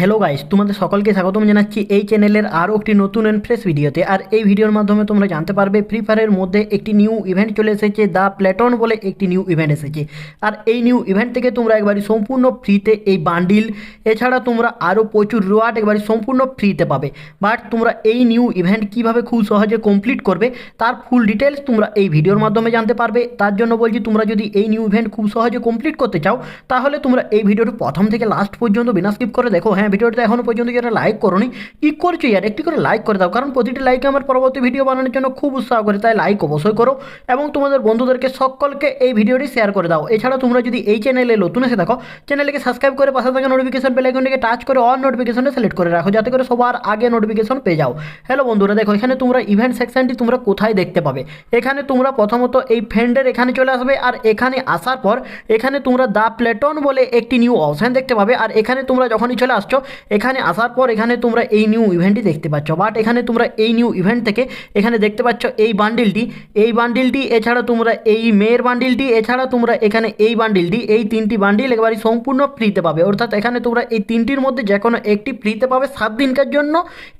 Hello guys তোমাদের সকলকে স্বাগতম জানাচ্ছি এই চ্যানেলের আরও একটি নতুন অ্যান্ড ফ্রেশ ভিডিওতে আর এই ভিডিওর মাধ্যমে তোমরা জানতে পারবে ফ্রি ফায়ারের মধ্যে একটি নিউ ইভেন্ট চলে এসেছে দ্য প্ল্যাটন বলে একটি নিউ ইভেন্ট এসেছে। আর এই নিউ ইভেন্ট থেকে তোমরা একবারই সম্পূর্ণ ফ্রিতে এই বান্ডিল এছাড়া তোমরা আরও প্রচুর রিওয়ার্ড একবারই সম্পূর্ণ ফ্রিতে পাবে। বাট তোমরা এই নিউ ইভেন্ট কীভাবে খুব সহজে কমপ্লিট করবে, তার ফুল ডিটেলস তোমরা এই ভিডিওর মাধ্যমে জানতে পারবে। তার জন্য বলছি, তোমরা যদি এই নিউ ইভেন্ট খুব সহজে কমপ্লিট করতে চাও, তাহলে তোমরা এই ভিডিওটি প্রথম থেকে লাস্ট পর্যন্ত বিনা স্কিপ করে দেখো হ্যাঁ? ভিডিওটা এখনও পর্যন্ত যারা লাইক করোনি, কি করছ ইয়ার? একটি করে লাইক করে দাও, কারণ প্রতিটি লাইকে আমার পরবর্তী ভিডিও বানানোর জন্য খুব উৎসাহ করে, তাই লাইক অবশ্যই করো এবং তোমাদের বন্ধুদেরকে সকলকে এই ভিডিওটি শেয়ার করে দাও। এছাড়া তোমরা যদি এই চ্যানেলে নতুন এসে থাকো চ্যানেলকে সাবস্ক্রাইব করে পাশে থাকা নোটিফিকেশন বেল আইকনটিকে টাচ করে অল নোটিফিকেশনে সিলেক্ট করে রাখো, যাতে করে সবার আগে নোটিফিকেশন পেয়ে যাও। হ্যালো বন্ধুরা, দেখো, এখানে তোমরা ইভেন্ট সেকশনটি তোমরা কোথায় দেখতে পাবে? এখানে তোমরা প্রথমত এই ফ্রেন্ডের এখানে চলে আসবে আর এখানে আসার পর এখানে তোমরা দ্য প্লেটন বলে একটি নিউ অপশান দেখতে পাবে। আর এখানে তোমরা যখনই চলে আসছো এখানে আসার পর এখানে তোমরা এই নিউ ইভেন্টটি দেখতে পাচ্ছ। বাট এখানে তোমরা এই নিউ ইভেন্ট থেকে এখানে দেখতে পাচ্ছ এই বান্ডিলটি এই বান্ডিলটি এছাড়া তোমরা এই মেয়ের বান্ডিলটি এছাড়া তোমরা এখানে এই বান্ডিলটি এই তিনটি বান্ডিল একেবারে সম্পূর্ণ ফ্রিতে পাবে। অর্থাৎ এখানে তোমরা এই তিনটির মধ্যে যে কোনো একটি ফ্রিতে পাবে সাত দিনকার জন্য।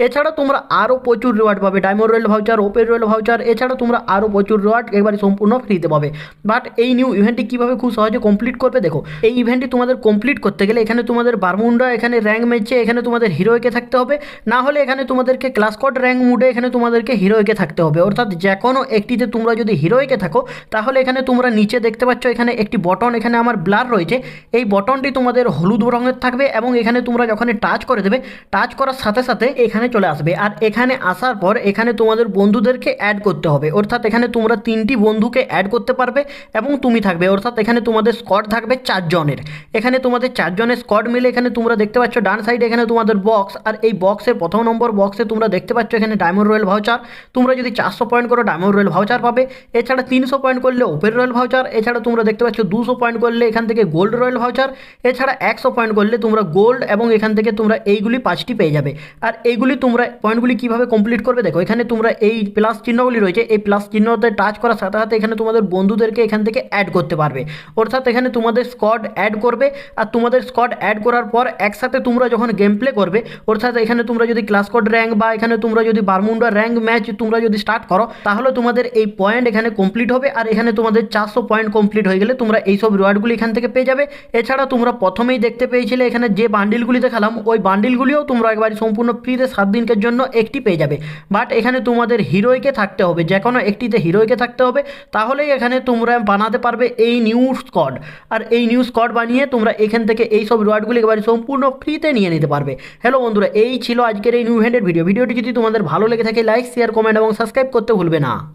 এছাড়া তোমরা আরও প্রচুর রিওয়ার্ড পাবে। Diamond royal voucher open royal voucher এছাড়া তোমরা আরও প্রচুর রিওয়ার্ড একেবারে সম্পূর্ণ ফ্রিতে পাবে। বাট এই নিউ ইভেন্টটি কীভাবে খুব সহজে কমপ্লিট করবে দেখো। এই ইভেন্টটি তোমাদের কমপ্লিট করতে গেলে এখানে তোমাদের বারমুন্ডা এখানে র্যাঙ্ক ম্যাচে এখানে তোমাদের হিরোইকে থাকতে হবে। না হলে এখানে তোমাদেরকে ক্লাস কোড র্যাঙ্ক মুডে এখানে তোমাদেরকে হিরোইকে থাকতে হবে। অর্থাৎ যে কোনো একটিতে তোমরা যদি হিরোইকে থাকো, তাহলে এখানে তোমরা নিচে দেখতে পাচ্ছ এখানে একটি বটন এখানে আমার ব্লার রয়েছে। এই বটনটি তোমাদের হলুদ রঙের থাকবে এবং এখানে তোমরা যখন টাচ করে দেবে টাচ করার সাথে সাথে এখানে চলে আসবে। আর এখানে আসার পর এখানে তোমাদের বন্ধুদেরকে অ্যাড করতে হবে। অর্থাৎ এখানে তোমরা তিনটি বন্ধুকে অ্যাড করতে পারবে এবং তুমি থাকবে। অর্থাৎ এখানে তোমাদের স্কোয়াড থাকবে চারজনের। এখানে তোমাদের চারজনের স্কোয়াড মিলে এখানে তোমরা দেখতে পাচ্ছ ডান সাইডে এখানে তোমাদের বক্স আর এই বক্সের প্রথম নম্বর বক্সে তোমরা দেখতে পাচ্ছ এখানে ডায়মন্ড রয়েল ভাউচার তোমরা যদি চারশো পয়েন্ট করো ডায়মন্ড রয়েল ভাউচার পাবে, এছাড়া তিনশো পয়েন্ট করলে ওপেন রয়েল ভাউচার এছাড়া তোমরা দেখতে পাচ্ছ দুশো পয়েন্ট করলে এখান থেকে গোল্ড রয়েল ভাউচার এছাড়া একশো পয়েন্ট করলে তোমরা গোল্ড এবং এখান থেকে তোমরা এইগুলি পাঁচটি পেয়ে যাবে। আর এইগুলি তোমরা পয়েন্টগুলি কীভাবে কমপ্লিট করবে দেখো, এখানে তোমরা এই প্লাস চিহ্নগুলি রয়েছে, এই প্লাস চিহ্নতে টাচ করার সাথে সাথে এখানে তোমাদের বন্ধুদেরকে এখান থেকে অ্যাড করতে পারবে। অর্থাৎ এখানে তোমাদের স্কোয়াড অ্যাড করবে, আর তোমাদের স্কোয়াড অ্যাড করার পর একসাথে তোমরা যখন গেম প্লে করবে, অর্থাৎ এখানে তোমরা যদি ক্লাস কোড র্যাঙ্ক বা এখানে তোমরা যদি বারমুন্ডা র্যাঙ্ক ম্যাচ তোমরা যদি স্টার্ট করো, তাহলে তোমাদের এই পয়েন্ট এখানে কমপ্লিট হবে আর এখানে তোমাদের চারশো পয়েন্ট কমপ্লিট হয়ে গেলে তোমরা এইসব রিওয়ার্ডগুলি এখান থেকে পেয়ে যাবে। এছাড়া তোমরা প্রথমেই দেখতে পেয়েছিলে এখানে যে বান্ডিলগুলি দেখালাম, ওই বান্ডিলগুলিও তোমরা একবারে সম্পূর্ণ ফ্রিতে সাত দিনের জন্য একটি পেয়ে যাবে। বাট এখানে তোমাদের হিরোইকে থাকতে হবে, যে কোনো একটিতে হিরোইকে থাকতে হবে, তাহলেই এখানে তোমরা বানাতে পারবে এই নিউ স্কড আর এই নিউ স্কড বানিয়ে তোমরা এখান থেকে এই সব রিওয়ার্ডগুলি একবারে সম্পূর্ণ ফ্রিতে নিয়ে নিতে পারবে। হ্যালো বন্ধুরা, এই ছিল আজকের এই নিউ হ্যান্ডেড ভিডিও ভিডিওটি যদি তোমাদের ভালো লেগে থাকে লাইক শেয়ার কমেন্ট এবং সাবস্ক্রাইব করতে ভুলবে না।